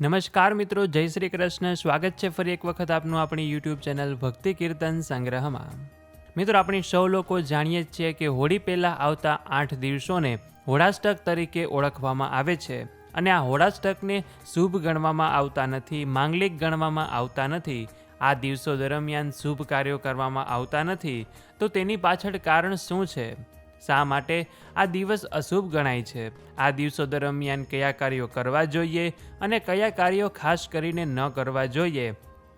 નમસ્કાર મિત્રો, જય શ્રી કૃષ્ણ. સ્વાગત છે ફરી એક વખત આપનું આપણી યુટ્યુબ ચેનલ ભક્તિ કીર્તન સંગ્રહમાં. મિત્રો, આપણે સૌ લોકો જાણીએ છીએ કે હોળી પહેલાં આવતા આઠ દિવસોને હોળાષ્ટક તરીકે ઓળખવામાં આવે છે અને આ હોળાષ્ટકને શુભ ગણવામાં આવતા નથી, માંગલિક ગણવામાં આવતા નથી, આ દિવસો દરમિયાન શુભ કાર્યો કરવામાં આવતા નથી. તો તેની પાછળ કારણ શું છે? શા માટે આ દિવસ અશુભ ગણાય છે? આ દિવસો દરમિયાન કયા કાર્યો કરવા જોઈએ અને કયા કાર્યો ખાસ કરીને ન કરવા જોઈએ?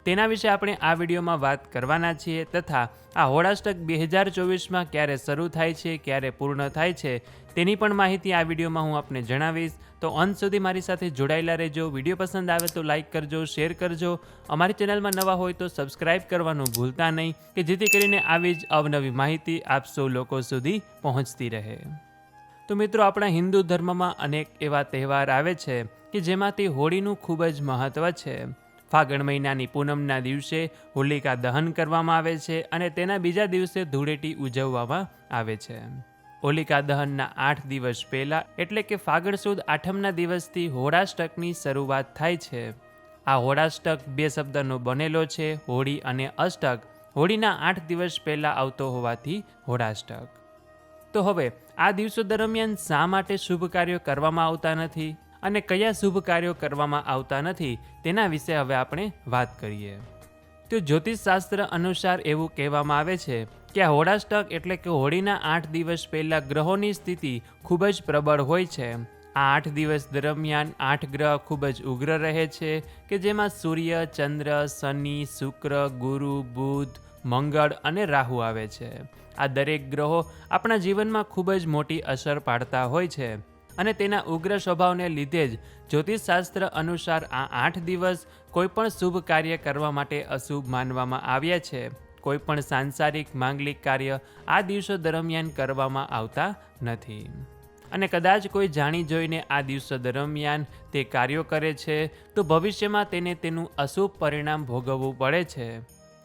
તેના વિશે આપણે આ વિડીયોમાં વાત કરવાના છીએ તથા આ હોળાષ્ટક બે હજાર ચોવીસમાં ક્યારે શરૂ થાય છે, ક્યારે પૂર્ણ થાય છે, તેની પણ માહિતી આ વિડીયોમાં હું આપને જણાવીશ. તો અંત સુધી મારી સાથે જોડાયેલા રહેજો. વીડિયો પસંદ આવે તો લાઇક કરજો, શેર કરજો. અમારી ચેનલમાં નવા હોય તો સબસ્ક્રાઇબ કરવાનું ભૂલતા નહીં, કે જેથી કરીને આવી જ અવનવી માહિતી આપ સૌ લોકો સુધી પહોંચતી રહે. તો મિત્રો, આપણા હિન્દુ ધર્મમાં અનેક એવા તહેવાર આવે છે કે જેમાંથી હોળીનું ખૂબ જ મહત્ત્વ છે. ફાગણ મહિનાની પૂનમના દિવસે હોલિકા દહન કરવામાં આવે છે અને તેના બીજા દિવસે ધૂળેટી ઉજવવામાં આવે છે. હોલિકા દહનના આઠ દિવસ પહેલાં એટલે કે ફાગણ સુદ આઠમના દિવસથી હોળાષ્ટકની શરૂઆત થાય છે. આ હોળાષ્ટક બે શબ્દનો બનેલો છે, હોળી અને અષ્ટક. હોળીના આઠ દિવસ પહેલાં આવતો હોવાથી હોળાષ્ટક. તો હવે આ દિવસો દરમિયાન શા માટે શુભ કાર્યો કરવામાં આવતા નથી? અને કયા શુભ કાર્યો કરવામાં આવતા નથી તેના વિશે હવે આપણે વાત કરીએ. તો જ્યોતિષશાસ્ત્ર અનુસાર એવું કહેવામાં આવે છે કે હોળાષ્ટક એટલે કે હોળીના આઠ દિવસ પહેલાં ગ્રહોની સ્થિતિ ખૂબ જ પ્રબળ હોય છે. આ આઠ દિવસ દરમિયાન આઠ ગ્રહ ખૂબ જ ઉગ્ર રહે છે કે જેમાં સૂર્ય, ચંદ્ર, શનિ, શુક્ર, ગુરુ, બુધ, મંગળ અને રાહુ આવે છે. આ દરેક ગ્રહો આપણા જીવનમાં ખૂબ જ મોટી અસર પાડતા હોય છે. અને તેના ઉગ્ર સ્વભાવને લીધે જ જ્યોતિષશાસ્ત્ર અનુસાર આ આઠ દિવસ કોઈ પણ શુભ કાર્ય કરવા માટે અશુભ માનવામાં આવ્યા છે. કોઈ પણ સાંસારિક, માંગલિક કાર્ય આ દિવસો દરમિયાન કરવામાં આવતા નથી. અને કદાચ કોઈ જાણી જોઈને આ દિવસો દરમિયાન તે કાર્યો કરે છે, તો ભવિષ્યમાં તેને તેનું અશુભ પરિણામ ભોગવવું પડે છે.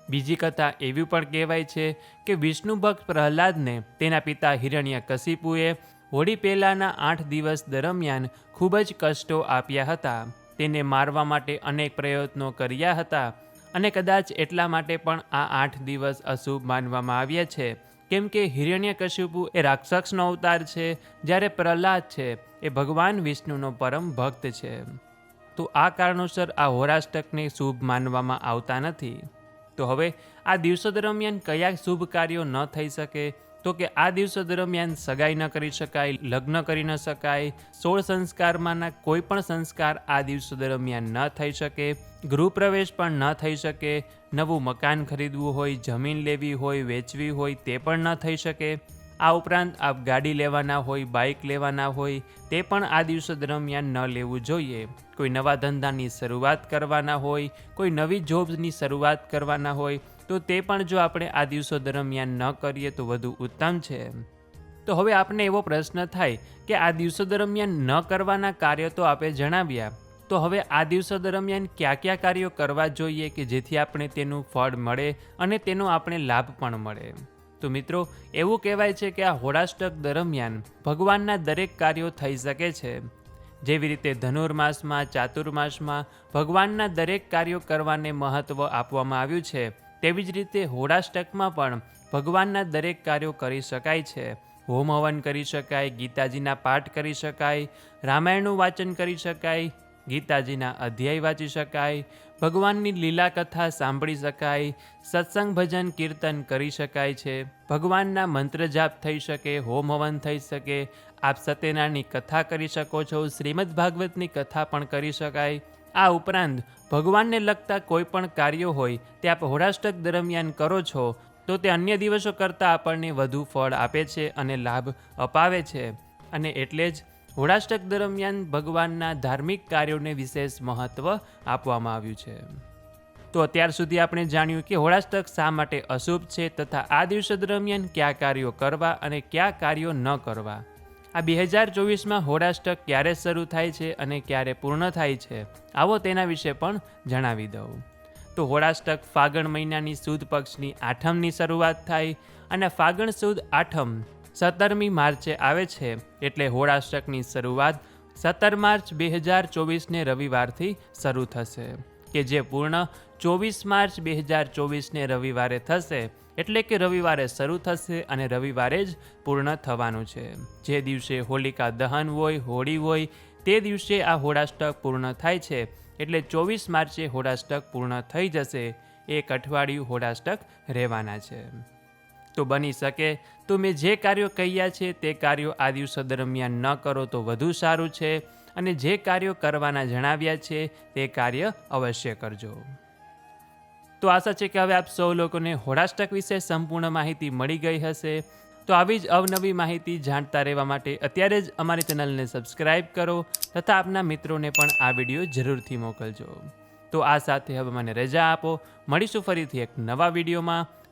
બીજી કથા એવી પણ કહેવાય છે કે વિષ્ણુ ભક્ત પ્રહલાદને તેના પિતા હિરણ્ય કશિપુએ હોળી પહેલાંના આઠ દિવસ દરમિયાન ખૂબ જ કષ્ટો આપ્યા હતા. તેને મારવા માટે અનેક પ્રયત્નો કર્યા હતા અને કદાચ એટલા માટે પણ આ આઠ દિવસ અશુભ માનવામાં આવ્યા છે. કેમ કે હિરણ્યકશ્યપુ એ રાક્ષસનો અવતાર છે, જ્યારે પ્રહલાદ છે, એ ભગવાન વિષ્ણુનો પરમ ભક્ત છે. તો આ કારણોસર આ હોરાષ્ટકને શુભ માનવામાં આવતા નથી. તો હવે આ દિવસો દરમિયાન કયા શુભ કાર્યો ન થઈ શકે તો કે આ દિવસો દરમિયાન સગાઈ ન કરી શકાય, લગ્ન કરી ન શકાય, સોળ સંસ્કારમાંના કોઈ પણ સંસ્કાર આ દિવસો દરમિયાન ન થઈ શકે, ગૃહપ્રવેશ પણ ન થઈ શકે, નવું મકાન ખરીદવું હોય, જમીન લેવી હોય, વેચવી હોય તે પણ ન થઈ શકે. આ ઉપરાંત આપ ગાડી લેવાના હોય, બાઇક લેવાના હોય, તે પણ આ દિવસો દરમિયાન ન લેવું જોઈએ. કોઈ નવા ધંધાની શરૂઆત કરવાના હોય, કોઈ નવી જોબ્સની શરૂઆત કરવાના હોય તો તે પણ જો આપણે આ દિવસો દરમિયાન ન કરીએ તો વધુ ઉત્તમ છે તો હવે આપને એવો પ્રશ્ન થાય કે આ દિવસો દરમિયાન ન કરવાના કાર્ય તો આપે જણાવ્યા. તો હવે આ દિવસો દરમિયાન કયા કયા કાર્યો કરવા જોઈએ કે જેથી આપણે તેનું ફળ મળે અને તેનો આપણે લાભ પણ મળે તો મિત્રો, એવું કહેવાય છે કે આ હોળાષ્ટક દરમિયાન ભગવાનના દરેક કાર્યો થઈ શકે છે. જેવી રીતે ધનુર્માસમાં, ચાતુર્માસમાં ભગવાનના દરેક કાર્યો કરવાને મહત્ત્વ આપવામાં આવ્યું છે. તેવી જ રીતે હોળાષ્ટકમાં પણ ભગવાનના દરેક કાર્યો કરી શકાય છે. હોમ હવન કરી શકાય, ગીતાજીના પાઠ કરી શકાય, રામાયણનું વાંચન કરી શકાય, ગીતાજીના અધ્યાય વાંચી શકાય, ભગવાનની લીલા કથા સાંભળી શકાય, સત્સંગ ભજન કીર્તન કરી શકાય છે. ભગવાનના મંત્ર જાપ થઈ શકે, હોમ હવન થઈ શકે, આપ સત્યનારાયણની કથા કરી શકો છો, શ્રીમદ ભાગવતની કથા પણ કરી શકાય. આ ઉપરાંત, ભગવાનને લગતા કોઈ પણ કાર્યો હોય, તે આપ હોળાષ્ટક દરમિયાન કરો છો, તો તે અન્ય દિવસો કરતાં આપણને વધુ ફળ આપે છે અને લાભ અપાવે છે. અને એટલે જ હોળાષ્ટક દરમિયાન ભગવાનના ધાર્મિક કાર્યોને વિશેષ મહત્ત્વ આપવામાં આવ્યું છે. તો અત્યાર સુધી આપણે જાણ્યું કે હોળાષ્ટક શા માટે અશુભ છે તથા આ દિવસો દરમિયાન કયા કાર્યો કરવા અને કયા કાર્યો ન કરવા. આ બે હજાર ચોવીસમાં હોડાષ્ટક ક્યારે શરૂ થાય છે અને ક્યારે પૂર્ણ થાય છે, આવો તેના વિશે પણ જણાવી દઉં. તો હોળાષ્ટક ફાગણ મહિનાની સુદ પક્ષની આઠમની શરૂઆત થાય અને ફાગણ સુદ આઠમ સત્તરમી માર્ચે આવે છે એટલે હોળાષ્ટકની શરૂઆત સત્તર માર્ચ બે હજાર ચોવીસને રવિવારથી શરૂ થશે. કે જે પૂર્ણ ચોવીસ માર્ચ બે હજાર ચોવીસને રવિવારે થશે, એટલે કે રવિવારે શરૂ થશે અને રવિવારે જ પૂર્ણ થવાનું છે. જે દિવસે હોલિકા દહન હોય, હોળી હોય, તે દિવસે આ હોળાષ્ટક પૂર્ણ થાય છે, એટલે ચોવીસ માર્ચે હોળાષ્ટક પૂર્ણ થઈ જશે. એક અઠવાડિયું હોળાષ્ટક રહેવાના છે. તો બની શકે. તો મેં જે કાર્યો કહ્યા છે તે કાર્યો આ દિવસો દરમિયાન ન કરો તો વધુ સારું છે. અને જે કાર્યો કરવાના જણાવ્યા છે તે કાર્ય અવશ્ય કરજો. તો આશા છે કે હવે આપ સૌ લોકોને હોળાષ્ટક વિશે સંપૂર્ણ માહિતી મળી ગઈ હશે. તો આવી જ અવનવી માહિતી જાણતા રહેવા માટે અત્યારે જ અમારી ચેનલને સબસ્ક્રાઇબ કરો તથા આપના મિત્રોને પણ આ વીડિયો જરૂરથી મોકલજો. તો આ સાથે હવે મને રજા આપો. મળીશું ફરીથી એક નવા વિડીયોમાં.